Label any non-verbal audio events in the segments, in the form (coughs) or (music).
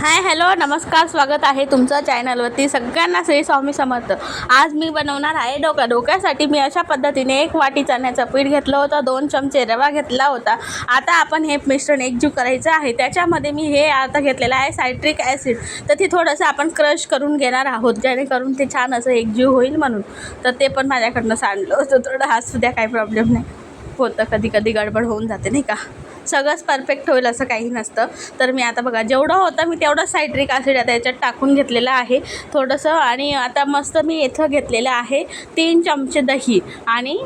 Hi hello नमस्कार स्वागत आहे तुमचं चॅनलवरती सगळ्यांना श्री स्वामी समर्थ. आज मी बनवणार आहे डोका. डोक्यासाठी मी अशा पद्धतीने एक वाटी चण्याचं पीठ घेतलं होतं दोन चमचे रवा घेतला होता. आता आपण हे मिश्रण एकजीव करायचं आहे. त्याच्यामध्ये मी हे आता घेतलेलं आहे सायट्रिक ॲसिड. तर ते थोडंसं आपण क्रश करून घेणार आहोत जेणेकरून ते छान असं एकजीव होईल म्हणून. तर ते पण माझ्याकडनं सांडलं होतं. थोडं असू द्या काही प्रॉब्लेम नाही. होतं कधी कधी गडबड होऊन जाते नाही का? सगळंच परफेक्ट होईल असं काही नसतं. तर मी आता बघा जेवढं होतं मी तेवढं सायट्रिक ॲसिड आता याच्यात टाकून घेतलेलं आहे. थोडंसं आणि आता मस्त मी इथं घेतलेलं आहे तीन चमचे दही आणि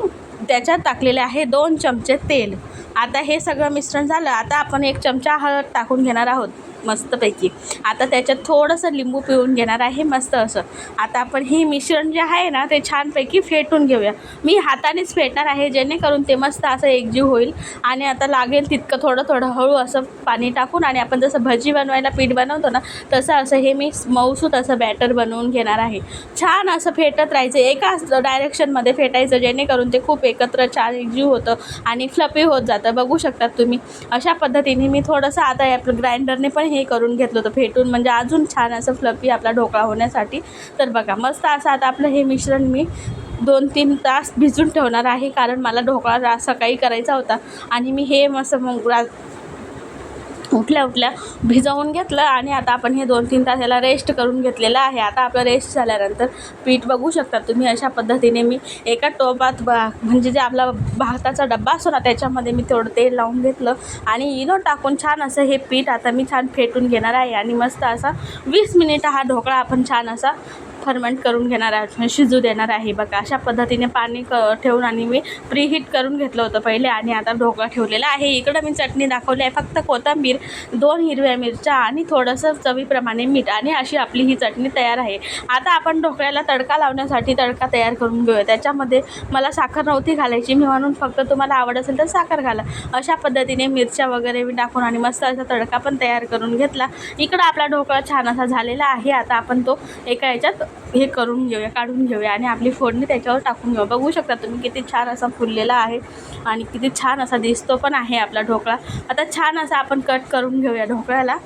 त्याच्यात टाकलेले आहे दोन चमचे तेल. आता हे सगळं मिश्रण झालं आता आपण एक चमचा हळद टाकून घेणार आहोत मस्तपैकी. आता त्याच्यात थोडंसं लिंबू पिळून घेणार आहे मस्त असं. आता आपण हे मिश्रण जे आहे ना ते छानपैकी फेटून घेऊया. मी हातानेच फेटणार आहे जेणेकरून ते मस्त असं एकजीव होईल. आणि आता लागेल तितकं थोडं थोडं हळू असं पाणी टाकून आणि आपण जसं भजी बनवायला पीठ बनवतो ना तसं असं हे मी मऊसूत असं बॅटर बनवून घेणार आहे. छान असं फेटत राहायचं एकाच डायरेक्शनमध्ये फेटायचं जेणेकरून ते खूप एकत्र छान एकजीव होतं आणि फ्लपी होत जातं. बघू शकतात तुम्ही. अशा पद्धतीने मी थोडंसं आता या ग्राइंडरने पण हे करून घेतलं होतं फेटून. म्हणजे अजून छान असं फ्लपी आपला ढोकळा होण्यासाठी. तर बघा मस्त असं आता आपलं हे मिश्रण मी दोन तीन तास भिजून ठेवणार आहे. कारण मला ढोकळा रा सकाळी करायचा होता. आणि मी हे मस्त मग रा उठल्या उठल्या भिजवून घेतलं आणि आता आपण हे दोन तीन तास याला रेस्ट करून घेतलेलं आहे. आता आपलं रेस्ट झाल्यानंतर पीठ बघू शकता तुम्ही अशा पद्धतीने मी एका टोपात बा म्हणजे जे आपला भाताचा डब्बा असतो ना त्याच्यामध्ये मी थोडं तेल लावून घेतलं आणि इनो टाकून छान असं हे पीठ आता मी छान फेटून घेणार आहे. आणि मस्त असा वीस मिनिट हा ढोकळा आपण छान असा फर्मेंट करून घेणार आहे. मी शिजू देणार आहे. बघा अशा पद्धतीने पाणी क ठेवून आणि मी प्रीहीट करून घेतलं होतं पहिले आणि आता ढोकळा ठेवलेला आहे. इकडं मी चटणी दाखवली आहे. फक्त कोथिंबीर दोन हिरव्या मिरच्या आणि थोडंसं चवीप्रमाणे मीठ आणि अशी आपली ही चटणी तयार आहे. आता आपण ढोकळ्याला तडका लावण्यासाठी तडका तयार करून घेऊया. त्याच्यामध्ये मला साखर नव्हती घालायची. मी म्हणून फक्त तुम्हाला आवड असेल तर साखर घाला. अशा पद्धतीने मिरच्या वगैरे मी टाकून आणि मस्त असा तडका पण तयार करून घेतला. इकडं आपला ढोकळा छान असा झालेला आहे. आता आपण तो एका याच्यात हे करून घेऊया काढून घेऊया आणि आपली फोडणी त्याच्यावर टाकून घेऊया. बघू शकता तुम्ही किती छान असा फुललेला आहे आणि किती छान असा दिसतो पण आहे आपला ढोकळा. आता छान असा आपण कट करून घेऊया ढोकळ्याला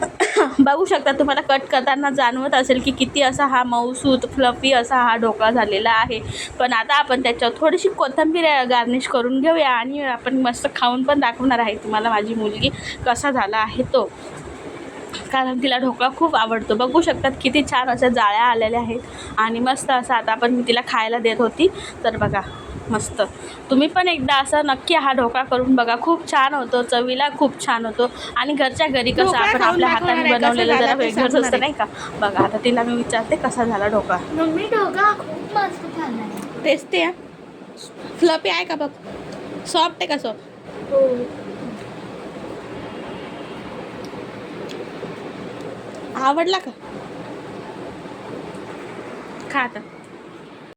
(coughs) बघू शकता तुम्हाला कट करताना जाणवत असेल की किती असा हा मऊसूत फ्लफी असा हा ढोकळा झालेला आहे. पण आता आपण त्याच्यावर थोडीशी कोथिंबीर गार्निश करून घेऊया आणि आपण मस्त खाऊन पण दाखवणार आहे तुम्हाला माझी मुलगी कसा झाला आहे तो. कारण तिला ढोकळा खूप आवडतो. बघू शकतात किती छान अशा जाळ्या आलेल्या आहेत. आणि मस्त असं आता आपण मी तिला खायला देत होती. तर बघा मस्त. तुम्ही पण एकदा असं नक्की हा ढोकळा करून बघा. खूप छान होतो. चवीला खूप छान होतो. आणि घरच्या घरी कसं आपण आपल्या हाताने बनवलेलं जरा वेगळंच असतं. नाही का? बघा आता तिला मी विचारते कसा झाला ढोकळा. मम्मी ढोकळा खूप मस्त झाला टेस्टी आहे. फ्लपी आहे का बघ? सॉफ्ट आहे का सॉफ्ट आवडला का? खा आता.